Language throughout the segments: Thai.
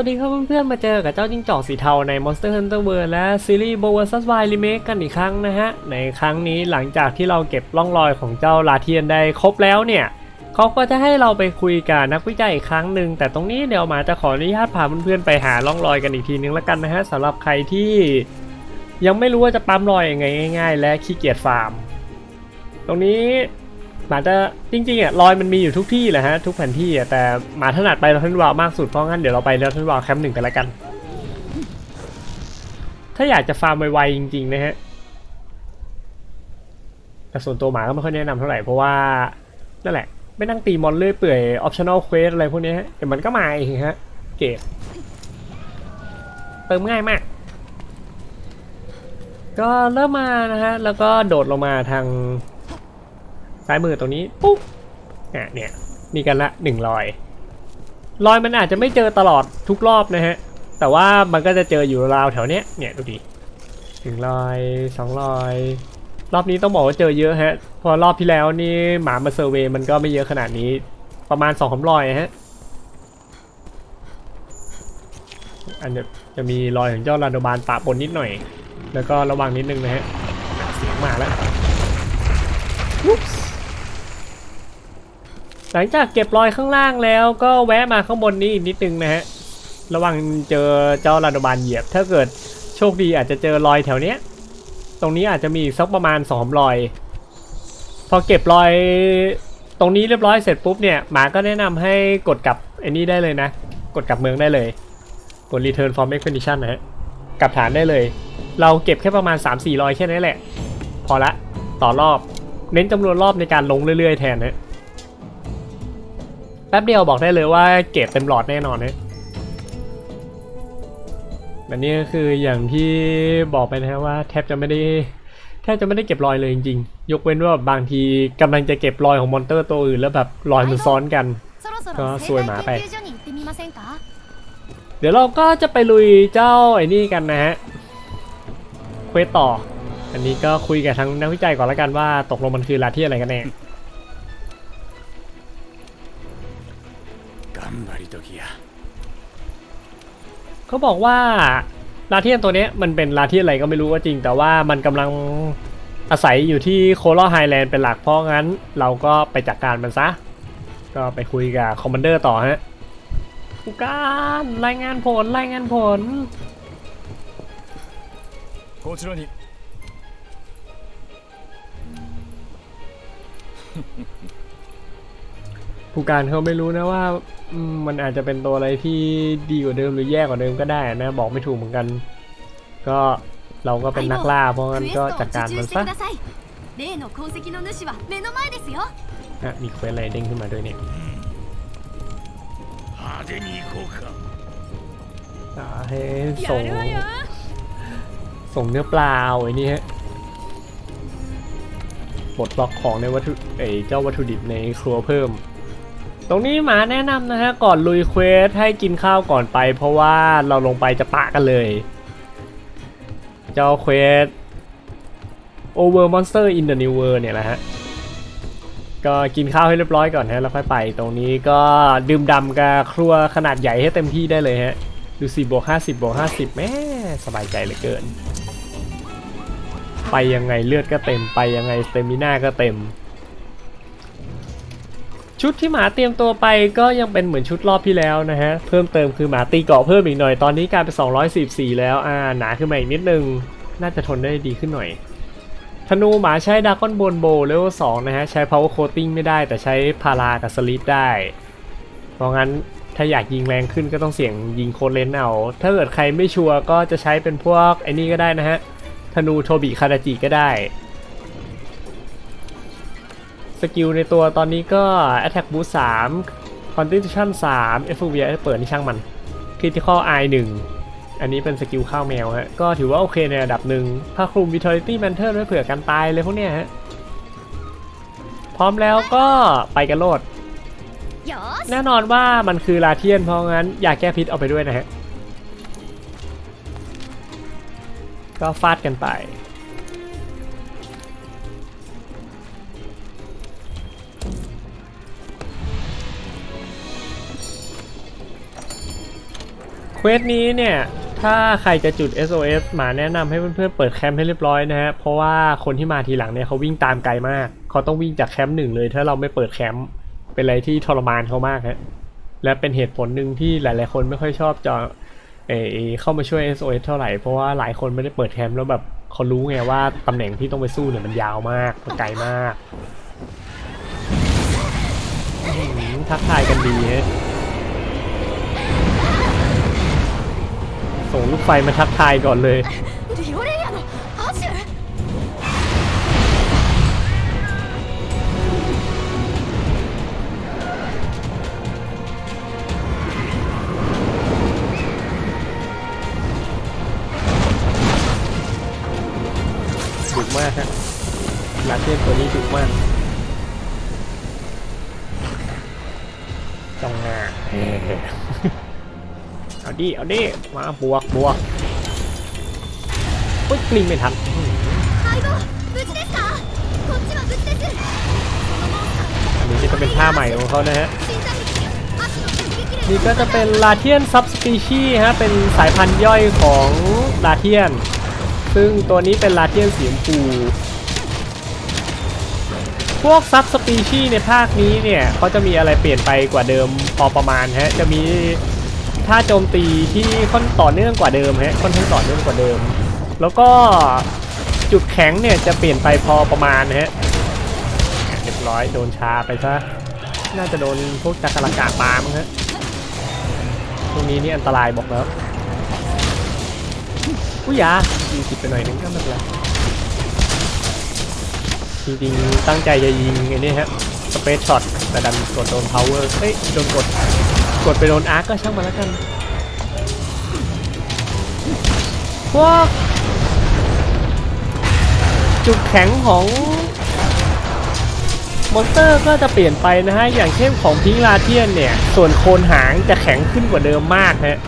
วัสดีครับเพื่อนๆ มาเจอกับเจ้าจิ้งจอกสีเทาใน Monster Hunter World และซีรีส์ b o v e r s Wild Remake กันอีกครั้งนะฮะ ในครั้งนี้หลังจากที่เราเก็บร่องรอยของเจ้าลาเทียนได้ครบแล้วเนี่ยเขาก็จะให้เราไปคุยกับนักวิจัยอีกครั้งหนึ่ง แต่ตรงนี้เดี๋ยวมาจะขออนุญาตพาเพื่อนๆ ไปหาร่องรอยกันอีกทีนึงแล้วกันนะฮะสำหรับใครที่ยังไม่รู้ว่าจะปั๊มรอยยังไงง่าย ๆ และขี้เกียจฟาร์ม ตรงนี้ หมาจะจริงๆอะรอยมันมีอยู่ทุกที่แหละฮะทุกแผนที่อะแต่หมาถนัดไปลอทันวาวมากสุดเพราะงั้นเดี๋ยวเราไปลอทันวาวแคมป์หนึ่งกันล้วกัน ถ้าอยากจะฟาร์มไวๆจริงๆนะฮะแต่ส่วนตัวหมาก็ไม่ค่อยแนะนำเท่าไหร่เพราะว่านั่นแหละไม่นั่งตีมอนเลื่อยเปื่อยออปชั่นอลเควสอะไรพวกนี้ฮะเดี๋ยวมันก็มาเองฮะเกตเติมง่ายมาก ก็เริ่มมานะฮะแล้วก็โดดลงมาทาง ซ้ายมือตรงนี้ปุ๊บอะเนี่ยมีกันละหนึ่งรอยรอยมันอาจจะไม่เจอตลอดทุกรอบนะฮะ แต่ว่ามันก็จะเจออยู่ราวแถวเนี้ยเนี่ยดูดิถึงรอยสองรอยรอบนี้ต้องบอกว่าเจอเยอะฮะเพอรอบที่แล้วนี่หมามาเซอร์เวย์มันก็ไม่เยอะขนาดนี้ ประมาณสองสามรอยฮะอันจะจะมีรอยของเจ้าลาโดบานปะปนนิดหน่อย แล้วก็ระวังนิดนึงนะฮะเสียงมาแล้ว หลังจากเก็บรอยข้างล่างแล้วก็แวะมาข้างบนนี้อีกนิดนึงนะฮะ ระวังเจอเจ้าลาดบานเหยียบ ถ้าเกิดโชคดีอาจจะเจอรอยแถวเนี้ย ตรงนี้อาจจะมีสักประมาณสองรอย พอเก็บรอยตรงนี้เรียบร้อยเสร็จปุ๊บเนี่ยหมาก็แนะนำให้กดกลับไอ้นี่ได้เลยนะ กดกลับเมืองได้เลย กด return from expedition นะฮะกลับฐานได้เลย เราเก็บแค่ประมาณ 3-4รอยแค่นั้นแหละ พอละ ต่อรอบ เน้นจำนวนรอบในการลงเรื่อยๆ แทนนะ แป๊บเดียวบอกได้เลยว่าเกรดเต็มหลอดแน่นอนเนี่ยอันนี้ก็คืออย่างที่บอกไปนะว่าแทบจะไม่ได้แทบจะไม่ได้เก็บรอยเลยจริงๆ ยกเว้นว่าบางทีกำลังจะเก็บรอยของมอนเตอร์ตัวอื่นแล้วแบบรอยมันซ้อนกัน ก็ซวยหมาไป เดี๋ยวเราก็จะไปลุยเจ้าไอ้นี่กันนะฮะเควสต่อ อันนี้ก็คุยกับทั้งนักวิจัยก่อนแล้วกันว่าตกลงมันคือลาที่อะไรกันแน่ 張り時や เขาบอกว่าลาเทียนตัวเนี้ยมันเป็นลาเทียนอะไรก็ไม่รู้ก็จริง แต่ว่ามันกำลังอาศัยอยู่ที่โคโลไฮแลนด์เป็นหลักเพราะงั้น เราก็ไปจัดกการมันซะ ก็ไปคุยกับคอมมานเดอร์ต่อฮะผู้การรายงานผลรายงานผล こちらに ผู้การเขาไม่รู้นะว่ามันอาจจะเป็นตัวอะไรที่ดีกว่าเดิมหรือแย่กว่าเดิมก็ได้นะบอกไม่ถูกเหมือนกัน ก็เราก็เป็นนักล่าเพราะงั้นก็จัดการมันซะนะมีเควสอะไรเด้งขึ้นมาด้วยเนี่ยให้ส่งส่งเนื้อปลาเอาไอ้นี่ฮะปลดล็อกของในวัตถุไอเจ้าวัตถุดิบในครัวเพิ่ม ตรงนี้หมาแนะนำนะฮะก่อนลุยเควสให้กินข้าวก่อนไป เพราะว่าเราลงไปจะปะกันเลย เจ้าเควส Over Monster in the New World เนี่ยแหละฮะ ก็กินข้าวให้เรียบร้อยก่อนฮะแล้วค่อยไป ตรงนี้ก็ดื่มดำกับครัวขนาดใหญ่ให้เต็มที่ได้เลยฮะ ดูสิบวกห้าสิบบวกห้าสิบแม่สบายใจเหลือเกิน ไปยังไงเลือดก็เต็มไปยังไงสเตมิน่าก็เต็ม ชุดที่หมาเตรียมตัวไปก็ยังเป็นเหมือนชุดรอบที่แล้วนะฮะ เพิ่มเติมคือหมาตีเกาะเพิ่มอีกหน่อย ตอนนี้กลายเป็น244แล้ว อ่า หนาขึ้นมาอีกนิดนึง น่าจะทนได้ดีขึ้นหน่อย ธนูหมาใช้ดากอนบนโบเลเวล2นะฮะ ใช้ power coating ไม่ได้แต่ใช้พารากับสลิปได้ เพราะงั้นถ้าอยากยิงแรงขึ้นก็ต้องเสี่ยงยิงโคเลนเอา ถ้าเกิดใครไม่ชัวร์ก็จะใช้เป็นพวกไอ้นี่ก็ได้นะฮะ ธนูโทบิคาราจิก็ได้ สกิลในตัวตอนนี้ก็ Attack Boost 3 Constitution 3 FV เปิดนี่ช่างมัน Critical Eye 1 อันนี้เป็นสกิลข้าวแมวฮะ ก็ถือว่าโอเคในระดับหนึ่งผ้าคลุม Vitality Mantle ไว้เผื่อกันตายเลยพวกเนี้ยฮะ พร้อมแล้วก็ไปกันโลดよーしแน่นอนว่ามันคือลาเทียนเพราะงั้นยาแก้พิษเอาไปด้วยนะฮะ ก็ฟาดกันไป ควสนี้เนี่ย ถ้าใครจะจุด SOS มาแนะนำให้เพื่อนๆเปิดแคมป์ให้เรียบร้อยนะฮะ เพราะว่าคนที่มาทีหลังเนี่ยเขาวิ่งตามไกลมาก เขาต้องวิ่งจากแคมป์หนึ่งเลย ถ้าเราไม่เปิดแคมป์เป็นอะไรที่ทรมานเขามากฮะและเป็นเหตุผลหนึ่งที่หลายๆ คนไม่ค่อยชอบจะเอเข้ามาช่วย SOS เท่าไหร่ เพราะว่าหลายคนไม่ได้เปิดแคมป์แล้วแบบเขารู้ไงว่าตำแหน่งที่ต้องไปสู้เนี่ยมันยาวมากมันไกลมากทักทายกันดีฮะ่งลูกไฟมาทักทายก่อนเลยดุมากฮะลาเทนตัวนี้ ดิเอาดิมาบวกบวกปุ๊บกลิ้งไม่ทันอันนี้จะเป็นท่าใหม่ของเขานะฮะนี่ก็จะเป็นลาเทียนซับสปีชีฮะเป็นสายพันธุ์ย่อยของลาเทียน ซึ่งตัวนี้เป็นลาเทียนสีชมพูพวกซับสปีชีในภาคนี้เนี่ยเขาจะมีอะไรเปลี่ยนไปกว่าเดิมพอประมาณฮะจะมี ท่าโจมตีที่ค่อนต่อเนื่องกว่าเดิมฮะค่อนข้างต่อเนื่องกว่าเดิม แล้วก็จุดแข็งเนี่ยจะเปลี่ยนไปพอประมาณนะฮะเรียบร้อยโดนชาไปซะน่าจะโดนพวกจักรกาปามั้งฮะตรงนี้นี่อันตรายบอกแล้วอุ้ยยายิงผิดไปหน่อยนึงก็ไม่เป็นไรจริงๆตั้งใจจะยิงไอ้นี่ฮะสเปซช็อตแต่ดันกดโดนพาวเวอร์เฮ้ยโดนกด กดไปโดนอาร์ก็ช่างมาแล้วกันพวกจุดแข็งของมอนสเตอร์ก็จะเปลี่ยนไปนะฮะ อย่างเช่นของพิงลาเทียนเนี่ย ส่วนโคนหางจะแข็งขึ้นกว่าเดิมมากฮะ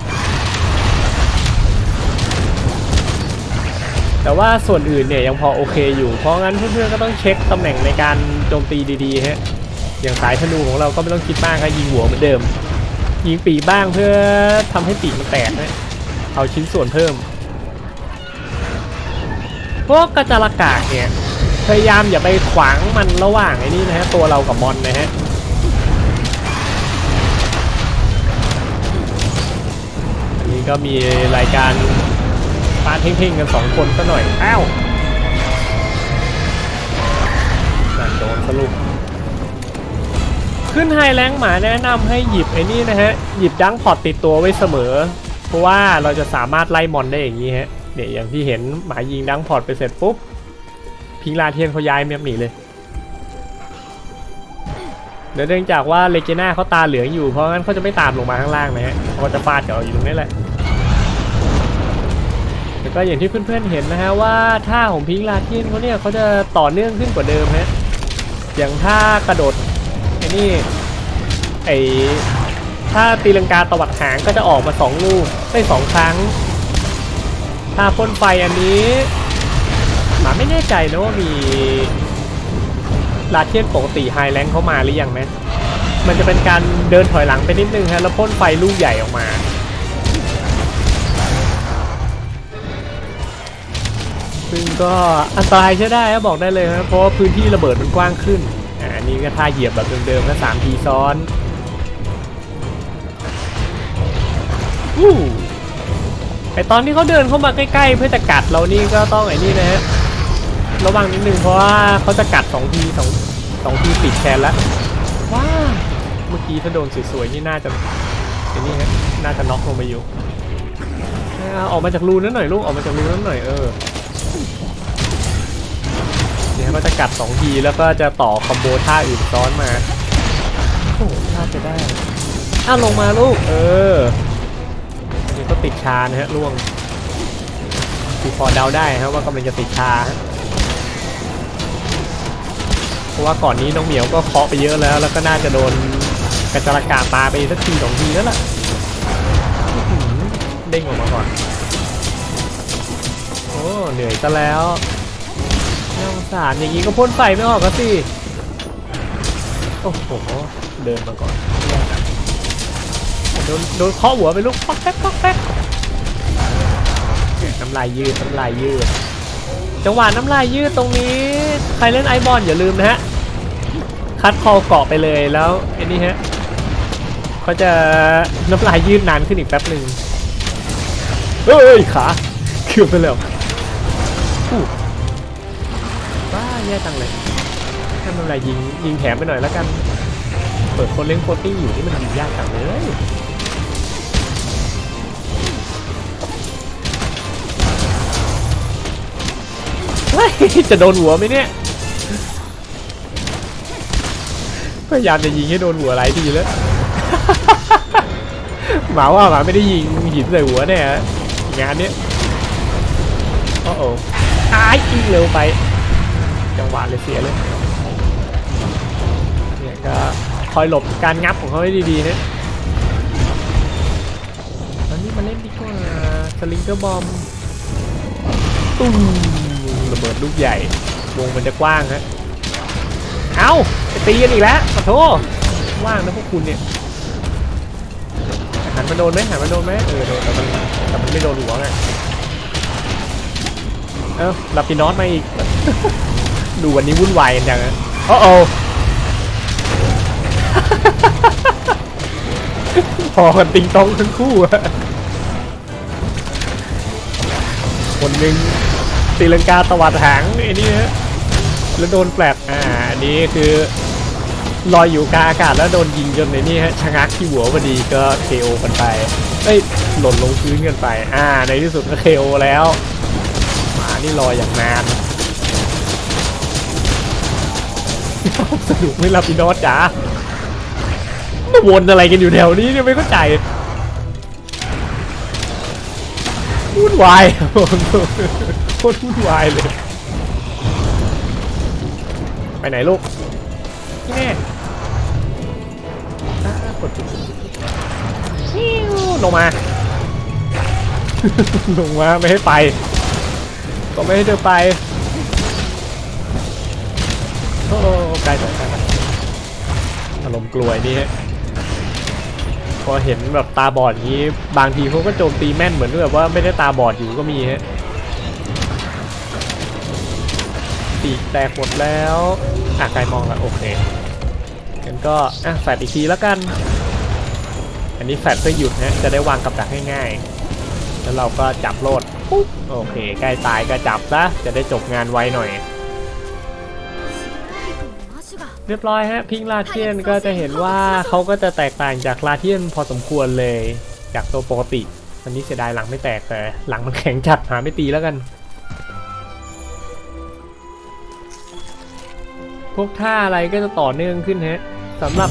แต่ว่าส่วนอื่นเนี่ยยังพอโอเคอยู่ เพราะงั้นเพื่อนๆก็ต้องเช็คตำแหน่งในการโจมตีดีๆฮะ อย่างสายธนูของเราก็ไม่ต้องคิดมากครับยิงหัวเหมือนเดิม ยิงปีบ้างเพื่อทำให้ปีมันแตกนะเอาชิ้นส่วนเพิ่ม พวกกระจรากากเนี่ย พยายามอย่าไปขวางมันระหว่างไอ้นี่นะฮะ ตัวเรากับมอนนะฮะนี้ก็มีรายการปาเพ่งๆกันสองคนซะหน่อย อ้าวนั่นโดนสรุป ขึ้นไฮแรงค์หมาแนะนำให้หยิบไอ้นี่นะฮะ หยิบดังพอร์ตติดตัวไว้เสมอ เพราะว่าเราจะสามารถไล่มอนได้อย่างนี้ฮะเนี่ยอย่างที่เห็นหมายิงดังพอร์ตไปเสร็จปุ๊บ พิงลาเทียนเขาย้ายแมปหนีเลยเนื่องจากว่าเลเจน่าเขาตาเหลืองอยู่เพราะงั้นเขาจะไม่ตามลงมาข้างล่างนะฮะเขาก็จะฟาดกับเราอยู่ตรงนี้แหละแล้วก็อย่างที่เพื่อนๆเห็นนะฮะว่าท่าของพิงลาเทียนเขาเนี่ยเขาจะต่อเนื่องขึ้นกว่าเดิมฮะอย่างท่ากระโดด นี่ไอถ้าตีลังกาตวัดหางก็จะออกมาสองลูกได้สองครั้ง ถ้าพ่นไฟอันนี้หมาไม่แน่ใจนะว่ามีลาเทียนปกติไฮแลงเขามาหรือยังนะมันจะเป็นการเดินถอยหลังไปนิดนึงฮะแล้วพ่นไฟลูกใหญ่ออกมาซึ่งก็อันตรายใช้ได้ครับบอกได้เลยครับเพราะว่าพื้นที่ระเบิดมันกว้างขึ้น อันนี้ก็ท่าเหยียบแบบเดิมๆก็สามทีซ้อนอู้ไอตอนที่เขาเดินเข้ามาใกล้ๆ เพื่อจะกัดเรานี่ก็ต้องไอ้นี่นะฮะระวังนิดนึงเพราะว่าเขาจะกัดสองทีสองสองทีติดแทนแล้วว้าเมื่อกี้ถ้าโดนสวยๆนี่น่าจะไอ้นี่ฮะน่าจะน็อกลงไปอยู่ออกมาจากรูนั้นหน่อยลูกออกมาจากรูนั้นหน่อยเออ นี่ยก็จะกัดสองทีแล้วก็จะต่อคอมโบท่าอื่นซ้อนมาโอ้โหน่าจะได้อ้าลงมาลูก เออนี่ก็ติดชานะฮะล่วงคือพอเดาได้ฮะว่ากำลังจะติดชาเพราะว่าก่อนนี้น้องเหมียวก็เคาะไปเยอะแล้ว แล้วก็น่าจะโดนกระจรากาตาไปสักทีสองทีแล้วล่ะเด้งออกมาก่อน โอ้เหนื่อยซะแล้ว น่าสงสารอย่างนี้ก็พ่นไฟไม่ออกก็สิโอ้โหเดินมาก่อนโดนโดนเคาะหัวไปลูกป๊อกแป๊กป๊อกแป๊กน้ำลายยืดน้ำลายยืดจังหวะน้ำลายยืดตรงนี้ ใครเล่นไอบอลอย่าลืมนะฮะคัดคอเกาะไปเลยแล้วไอ้นี่ฮะเขาจะน้ำลายยืดนานขึ้นอีกแป๊บหนึ่งเอ้ยขาเกือบไปแล้วอู้ แย่จังเลยถ้าน้ำลายยิงยิงแถมไปหน่อยแล้วกัน เปิดคนเล่นโคตติ้อยู่นี่มันยิงยากจังเลยจะโดนหัวไหมเนี่ย พยายามจะยิงให้โดนหัวหลายทีแล้ว หมาว่าหมาไม่ได้ยิงหินใส่หัวแน่ฮะงานเนี้ยโอ้โหอายยิงเร็วไป จังหวะเลยเสียเลยเนี่ยก็คอยหลบการงับของเขาให้ดีๆนะตอนนี้มาเล่นดีกว่าสลิงเกอร์บอมตุ้มระเบิดลูกใหญ่ วงมันจะกว้างฮะเอาไปตีกันอีกแล้วขอโทษว่างนะพวกคุณเนี่ยหันมาโดนไหมหันมาโดนไหมเออโดนแต่มันแต่มันไม่โดนหัวไงเอ้าลับปีนอตมาอีก ดูวันนี้วุ่นวายกันจังอะโอ้โอพอกันติงตองทั้งคู่อะคนหนึ่งตีลังกาตวัดหางไอ้นี่ฮะแล้วโดนแฟลตอ่าอันนี้คือลอยอยู่กลางอากาศแล้วโดนยิงจนในนี่ฮะชะงักที่หัวพอดีก็เคโอกันไปเอ้ยหล่นลงพื้นกันไป อ่า ในที่สุดก็เคโอแล้วหมานี่ลอยอย่างนาน สนุกไม่รับพี่นอตจ๋ามาวนอะไรกันอยู่แถวนี้เนี่ยไม่เข้าใจวุ่นวายโคตรวุ่นวายเลย ไปไหนลูกแน่อ่ากดฮิ้วลงมา ลงมาไม่ให้ไป ก็ไม่ให้เธอไป โอ้ไกลไปไกลไปอารมณ์กลวยนี่ฮะพอเห็นแบบตาบอดนี้ บางทีเขาก็โจมตีแม่นเหมือนแบบว่าไม่ได้ตาบอดอยู่ก็มีฮะปีกแตกหมดแล้ว อะไกลมองล้วโอเคงั้นก็อะแฟดอีกทีแล้วกัน อันนี้แฟดเพื่อหยุดนะจะได้วางกับดักง่ายๆแล้วเราก็จับโลดปุ๊บโอเค ใกล้ตายก็จับซะจะได้จบงานไวหน่อย เรียบร้อยฮะ พิงลาเทียนก็จะเห็นว่าเขาก็จะแตกต่างจากลาเทียนพอสมควรเลย จากตัวปกติอันนี้เสียดายหลังไม่แตกแต่หลังมันแข็งจัดหาไม่ตีแล้วกัน พวกท่าอะไรก็จะต่อเนื่องขึ้นฮะสำหรับ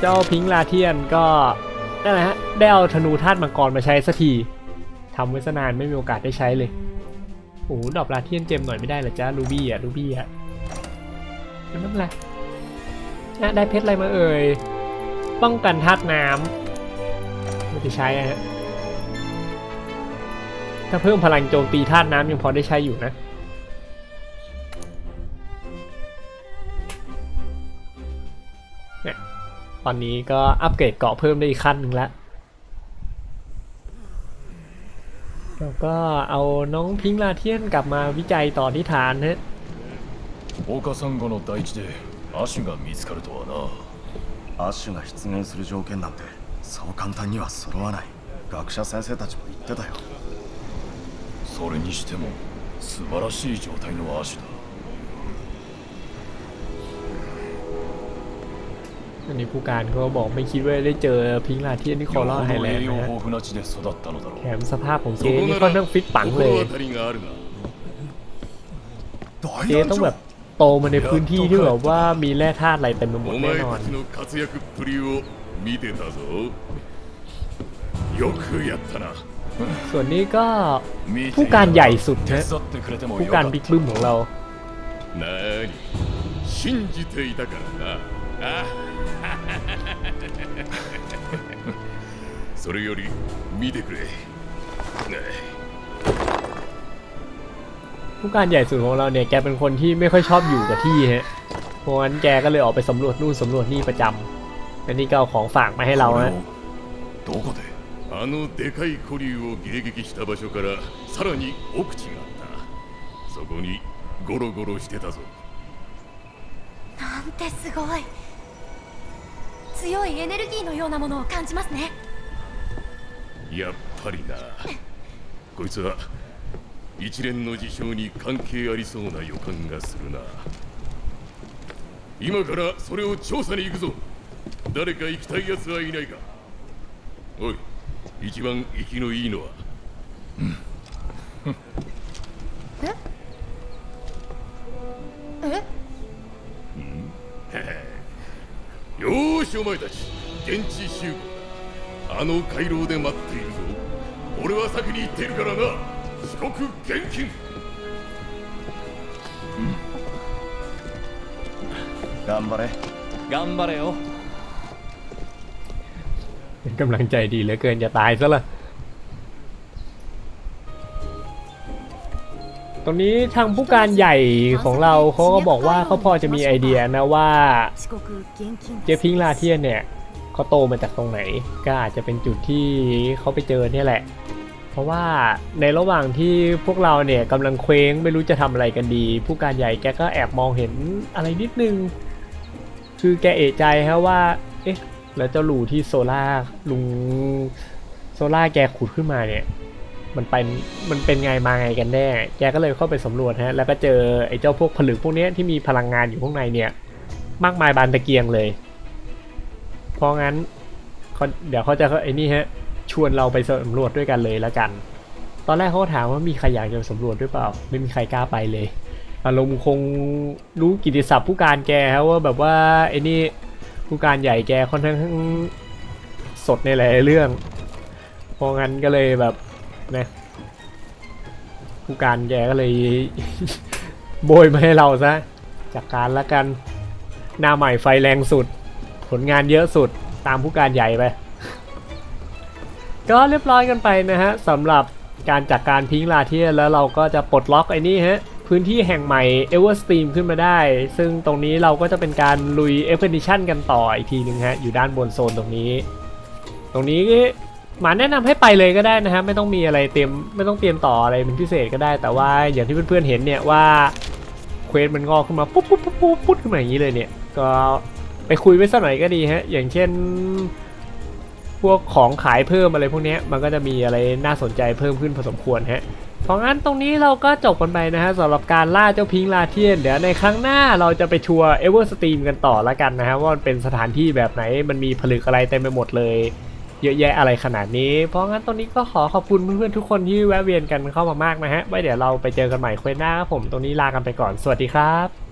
เจ้าพิงลาเทียนก็นั่นแหละฮะได้เอาธนูธาตุมังกรมาใช้สักทีทำไว้ซะนานไม่มีโอกาสได้ใช้เลยโอ้โหดอกลาเทียนเจมหน่อยไม่ได้เหรอจ้าลูบี้อะลูบี้อะ ไม่เป็นไรนะได้เพชรอะไรมาเอ่ย ป้องกันธาตุน้ำไม่ได้ใช้อะฮะ ถ้าเพิ่มพลังโจมตีธาตุน้ำยังพอได้ใช้อยู่นะนี่ตอนนี้ก็อัปเกรดเกาะเพิ่มได้อีกขั้นหนึ่งแล้วแล้วก็เอาน้องพิงค์ลาเทียนกลับมาวิจัยต่อที่ฐานฮะ 岡サンゴの大地でアシュが見つかるとはなアッシュが出現する条件なんてそう簡単には揃わない学者先生たちも言ってたよそれにしても素晴らしい状態のアシュだ อันนี้ผู้การเขาบอกไม่คิดว่าได้เจอพิงค์ลาเทียนที่คอ よ ร่า ほ ไฮ ど แลน 栄 ด์ 養 นะฮะ 豊富な地で育ったのだろ แถ う มสภาพของ そ เจ こ นี่ な ค่อน ら ข้างฟิตปังเลย 心当たりがあるな大 เจต้องแบบ โตมาในพื้นที่ที่แบบว่ามีแร่ธาตุอะไรเต็มไปหมด お แน่ 前 นอน たちの活躍っぷりを見てたぞよくやったな ส่วนนี้ก็ 見ていた ผู้การใหญ่สุด 手 นะ 伝ってくれても ผู้ よ กา か ร った บิ๊กบึ้มของเรา なーに信じていたからなあそれより見てくれね ผู้การใหญ่สุดของเราเนี่ยแกเป็นคนที่ไม่ค่อยชอบอยู่กับที่ฮะเพราะงั้นแกก็เลยออกไปสำรวจนู่นสำรวจนี่ประจำ อันนี้ก็เอาของฝากมาให้เรา これ นะ をどこであのでかい古竜を迎撃した場所からさらに奥地があったそこにゴロゴロしてたぞなんてすごい強いエネルギーのようなものを感じますねやっぱりなこいつは 一連の事象に関係ありそうな予感がするな。今からそれを調査に行くぞ。誰か行きたい奴はいないか。おい一番生きのいいのは？え？よーしお前たち。現地集合だ。あの回廊で待っているぞ。俺は先に行っているからな遅刻厳禁頑張れ頑張れよ กำลังใจดีเหลือเกินจะตายซะละตรงนี้ทางผู้การใหญ่ของเราเขาก็บอกว่าเขาพอจะมีไอเดียนะว่า 遅刻厳禁 เจพิงลาเทียนเนี่ยเขาโตมาจากตรงไหน ก็อาจจะเป็นจุดที่เขาไปเจอเนี่ยแหละ เพราะว่าในระหว่างที่พวกเราเนี่ยกำลังเคว้งไม่รู้จะทำอะไรกันดี ผู้การใหญ่แกก็แอบมองเห็นอะไรนิดนึง คือแกเอะใจฮะว่า เอ๊ะ แล้วเจ้าหลูที่โซล่าลุงโซล่าแกขุดขึ้นมาเนี่ย มันเป็นมันเป็นไงมาไงกันแน่ แกก็เลยเข้าไปสำรวจฮะ แล้วก็เจอไอ้เจ้าพวกผลึกพวกนี้ที่มีพลังงานอยู่ข้างในเนี่ย มากมายบานตะเกียงเลย เพราะงั้นเดี๋ยวเขาจะไอ้นี่ฮะ วนเราไปสำรวจด้วยกันเลยแล้วกัน ตอนแรกเขาถามว่ามีใครอยากจะสำรวจด้วยเปล่า ไม่มีใครกล้าไปเลยอารมณ์คงรู้กิติศัพท์ผู้การแกครับว่าแบบว่าไอ้นี่ผู้การใหญ่แกค่อนข้างสดในหลายเรื่อง เพราะงั้นก็เลยแบบนะผู้การแกก็เลยโบยมาให้เราซะจากการละกันหน้าใหม่ไฟแรงสุด ผลงานเยอะสุดตามผู้การใหญ่ไป ก็เรียบร้อยกันไปนะฮะสำหรับการจัดการพิงลาเทียแล้วเราก็จะปลดล็อกไอ้นี่ฮะพื้นที่แห่งใหม่เอเวอร์สตรีมขึ้นมาได้ ซึ่งตรงนี้เราก็จะเป็นการลุยเอฟเฟนิชันกันต่ออีกทีหนึงฮะอยู่ด้านบนโซนตรงนี้ ตรงนี้หมาแนะนำให้ไปเลยก็ได้นะฮะไม่ต้องมีอะไรเตรียมไม่ต้องเตรียมต่ออะไรเป็นพิเศษก็ได้ แต่ว่าอย่างที่เพื่อนๆเห็นเนี่ยว่าเควสมันงอกขึ้นมาปุ๊บปุ๊บปุ๊บปุ๊บปุ๊บขึ้นมาอย่างนี้เลยเนี่ยก็ไปคุยไว้สักหน่อยก็ดีฮะอย่างเช่น พวกของขายเพิ่มอะไรพวกนี้มันก็จะมีอะไรน่าสนใจเพิ่มขึ้นพอสมควรฮะเพราะงั้นตรงนี้เราก็จบกันไปนะฮะสำหรับการล่าเจ้าพิงค์ลาเทียนเดี๋ยวในครั้งหน้าเราจะไปทัวร์เอเวอร์สตรีมกันต่อละกันนะฮะว่ามันเป็นสถานที่แบบไหนมันมีผลึกอะไรเต็มไปหมดเลยเยอะแยะอะไรขนาดนี้ เพราะงั้นตรงนี้ก็ขอขอบคุณเพื่อนๆทุกคนที่แวะเวียนกันเข้ามามากนะฮะ ไว้เดี๋ยวเราไปเจอกันใหม่ควสหน้าครับผม ตรงนี้ลากันไปก่อน สวัสดีครับ